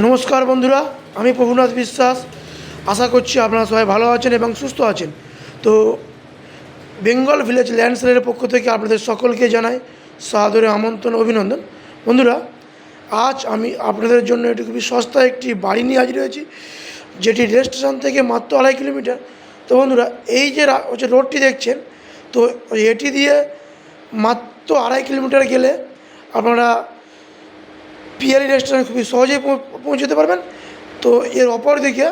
নমস্কার বন্ধুরা, আমি প্রভুনাথ বিশ্বাস। আশা করছি আপনারা সবাই ভালো আছেন এবং সুস্থ আছেন। তো বেঙ্গল ভিলেজ ল্যান্ডসেলের পক্ষ থেকে আপনাদের সকলকে জানাই সাদরে আমন্ত্রণ, অভিনন্দন। বন্ধুরা, আজ আমি আপনাদের জন্য একটি খুবই সস্তা একটি বাড়ি নিয়ে হাজির হয়েছি, যেটি রেল স্টেশন থেকে মাত্র আড়াই কিলোমিটার। তো বন্ধুরা, এই যে হচ্ছে রোডটি দেখছেন, তো এটি দিয়ে মাত্র আড়াই কিলোমিটার গেলে আপনারা পিয়ারি রেস্টুরেন্ট খুবই সহজেই পৌঁছতে পারবেন। তো এর অপর দিকে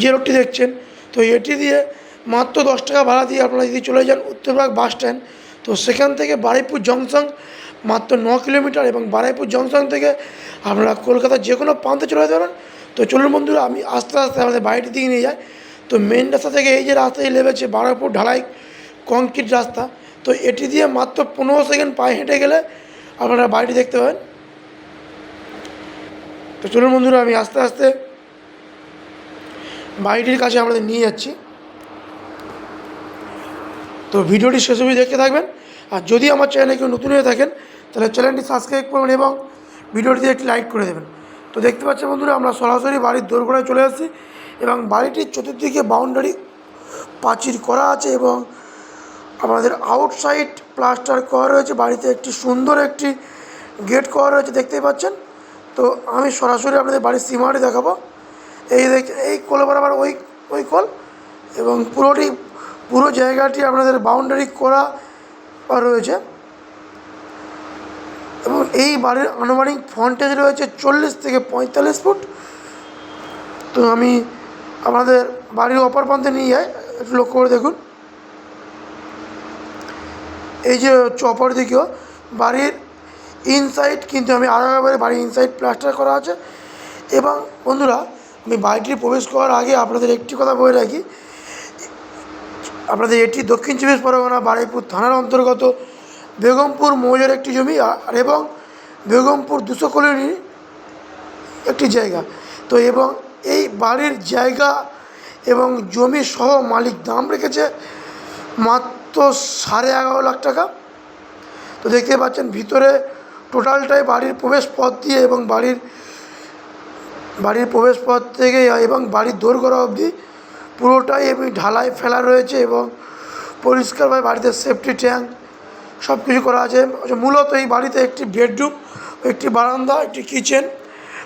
যে রোডটি দেখছেন, তো এটি দিয়ে মাত্র দশ টাকা ভাড়া দিয়ে আপনারা যদি চলে যান উত্তরবাগ বাস স্ট্যান্ড, তো সেখান থেকে বারুইপুর জংশন মাত্র ন কিলোমিটার এবং বারুইপুর জংশন থেকে আপনারা কলকাতার যে কোনো প্রান্তে চলে যেতে পারেন। তো চলুন বন্ধুরা, আমি আস্তে আস্তে আমাদের বাড়িটির দিকে নিয়ে যাই। তো মেন রাস্তা থেকে এই যে রাস্তায় লেবেছে বারুইপুর ঢালাই কংক্রিট রাস্তা, তো এটি দিয়ে মাত্র পনেরো সেকেন্ড পায়ে হেঁটে গেলে আপনারা বাড়িটি দেখতে পাবেন। তো চলুন বন্ধুরা, আমি আস্তে আস্তে বাড়িটির কাছে আমাদের নিয়ে যাচ্ছি। তো ভিডিওটি শেষ অবধি দেখতে থাকবেন। আর যদি আমার চ্যানেলে কেউ নতুন হয়ে থাকেন, তাহলে চ্যানেলটি সাবস্ক্রাইব করবেন এবং ভিডিওটিতে একটি লাইক করে দেবেন। তো দেখতে পাচ্ছেন বন্ধুরা, আমরা সরাসরি বাড়ির দোরগোড়ায় চলে আসছি এবং বাড়িটির চতুর্দিকে বাউন্ডারি প্রাচীর করা আছে এবং আমাদের আউটসাইড প্লাস্টার করা রয়েছে। বাড়িতে একটি সুন্দর একটি গেট করা রয়েছে, দেখতেই পাচ্ছেন। তো আমি সরাসরি আপনাদের বাড়ির সীমাটি দেখাবো। এই দেখ, এই কল বরাবর ওই ওই কল এবং পুরোটি, পুরো জায়গাটি আপনাদের বাউন্ডারি করা রয়েছে। এবং এই বাড়ির আনুমানিক ফ্রন্টেজ রয়েছে চল্লিশ থেকে পঁয়তাল্লিশ ফুট। তো আমি আপনাদের বাড়ির অপর প্রান্তে নিয়ে যাই, একটু লক্ষ্য করে দেখুন। এই যে হচ্ছে অপর দিকেও বাড়ির ইনসাইড কিন্তু আমি আরও একবারে বাড়ির ইনসাইড প্লাস্টার করা আছে। এবং বন্ধুরা, আমি বাড়িটি প্রবেশ করার আগে আপনাদের একটি কথা বলে রাখি। আপনাদের এটি দক্ষিণ চব্বিশ পরগনা বারুইপুর থানার অন্তর্গত বেগমপুর মৌজার একটি জমি, আর এবং বেগমপুর দুশো কলোনির একটি জায়গা। তো এবং এই বাড়ির জায়গা এবং জমি সহ মালিক দাম রেখেছে মাত্র সাড়ে এগারো লাখ টাকা। তো দেখতে পাচ্ছেন, ভিতরে টোটালটাই বাড়ির প্রবেশ পথ দিয়ে এবং বাড়ির বাড়ির প্রবেশ পথ থেকে এবং বাড়ির দোর করা অবধি পুরোটাই এমনি ঢালাই ফেলা রয়েছে এবং পরিষ্কারভাবে বাড়িতে সেফটি ট্যাঙ্ক সব কিছু করা আছে। আচ্ছা, মূলত এই বাড়িতে একটি বেডরুম একটি বারান্দা একটি কিচেন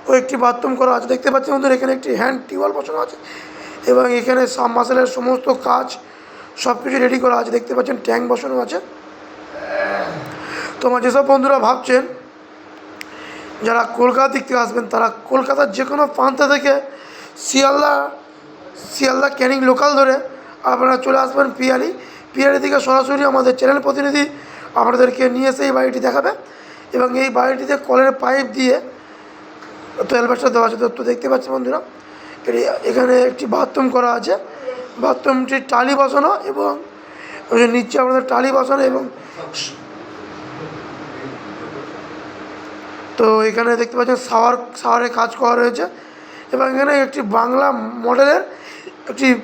ও একটি বাথরুম করা আছে। দেখতে পাচ্ছেন বন্ধুরা এখানে একটি হ্যান্ড টিউবওয়েল বসানো আছে এবং এখানে সাবমার্সেলের সমস্ত কাজ সব কিছু রেডি করা আছে। দেখতে পাচ্ছেন ট্যাঙ্ক বসানো আছে। তোমার যেসব বন্ধুরা ভাবছেন যারা কলকাতা দিক থেকে আসবেন, তারা কলকাতার যে কোনো প্রান্ত থেকে শিয়ালদা শিয়ালদা, ক্যানিং লোকাল ধরে আপনারা চলে আসবেন পিয়ালি। পিয়ালি থেকে সরাসরি আমাদের চ্যানেল প্রতিনিধি আপনাদেরকে নিয়ে এসে এই বাড়িটি দেখাবে এবং এই বাড়িটিতে কলের পাইপ দিয়ে তো অ্যালবাসটা দেওয়া আছে, তো- দেখতে পাচ্ছি বন্ধুরা। এটি এখানে একটি বাথরুম করা আছে। বাথরুমটি টালি বসানো এবং নিচে আপনাদের টালি বসানো এবং তো এখানে দেখতে পাচ্ছেন শাওয়ার শাওয়ারে কাজ করা রয়েছে এবং এখানে একটি বাংলা মডেলের একটি,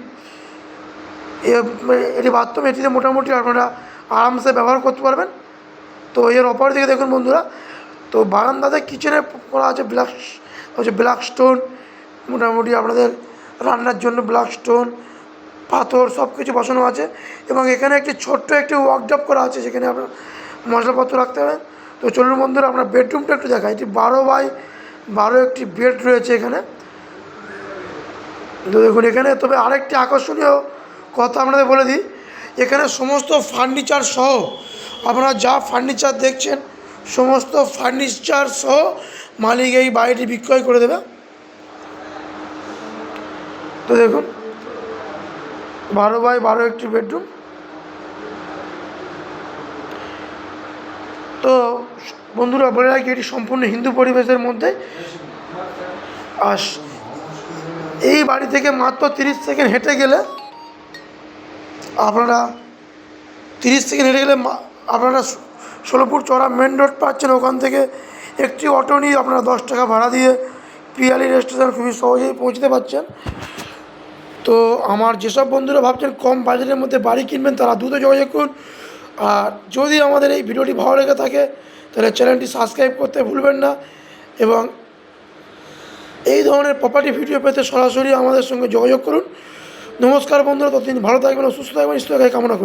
এ- এটি বাথরুম, এটিতে মোটামুটি আপনারা আরামসে ব্যবহার করতে পারবেন। তো এর অপর দিকে দেখুন বন্ধুরা, তো বারান্দাতে কিচেনে করা আছে ব্ল্যাক, হচ্ছে ব্ল্যাক স্টোন, মোটামুটি আপনাদের রান্নার জন্য ব্ল্যাক স্টোন, পাথর সব কিছু বসানো আছে এবং এখানে একটি ছোট্ট একটি ওয়ার্কডপ করা আছে যেখানে আপনার মশলাপত্র রাখতে পারেন তো চলুন বন্ধুরা আপনার বেডরুমটা একটু দেখাই। এটি বারো বাই বারো একটি বেড রয়েছে এখানে। তো দেখুন এখানে, তবে আরেকটি আকর্ষণীয় কথা আপনাদের বলে দিই। এখানে সমস্ত ফার্নিচার সহ, আপনারা যা ফার্নিচার দেখছেন, সমস্ত ফার্নিচার সহ মালিক এই বাড়িটি বিক্রয় করে দেবে। তো দেখুন, বারো বাই বারো একটি বেডরুম তো বন্ধুরা বলে রাখি, এটি সম্পূর্ণ হিন্দু পরিবেশের মধ্যে। আর এই বাড়ি থেকে মাত্র তিরিশ সেকেন্ড হেঁটে গেলে আপনারা তিরিশ সেকেন্ড হেঁটে গেলে আপনারা ষোলোপুর চড়া মেন রোড পাচ্ছেন। ওখান থেকে একটি অটো নিয়ে আপনারা দশ টাকা ভাড়া দিয়ে পিয়ালি রেস্টেশন খুবই সহজেই পৌঁছতে পারছেন। তো আমার যেসব বন্ধুরা ভাবছেন কম বাজেটের মধ্যে বাড়ি কিনবেন, তারা দ্রুত যোগাযোগ করুন। আর যদি আমাদের এই ভিডিওটি ভালো লেগে থাকে, তাহলে চ্যানেলটি সাবস্ক্রাইব করতে ভুলবেন না এবং এই ধরনের প্রপার্টি ভিডিও পেতে সরাসরি আমাদের সঙ্গে যোগাযোগ করুন। নমস্কার বন্ধুরা, ততদিন ভালো থাকবেন সুস্থ থাকবেন ইস্তকায় কামনা করি।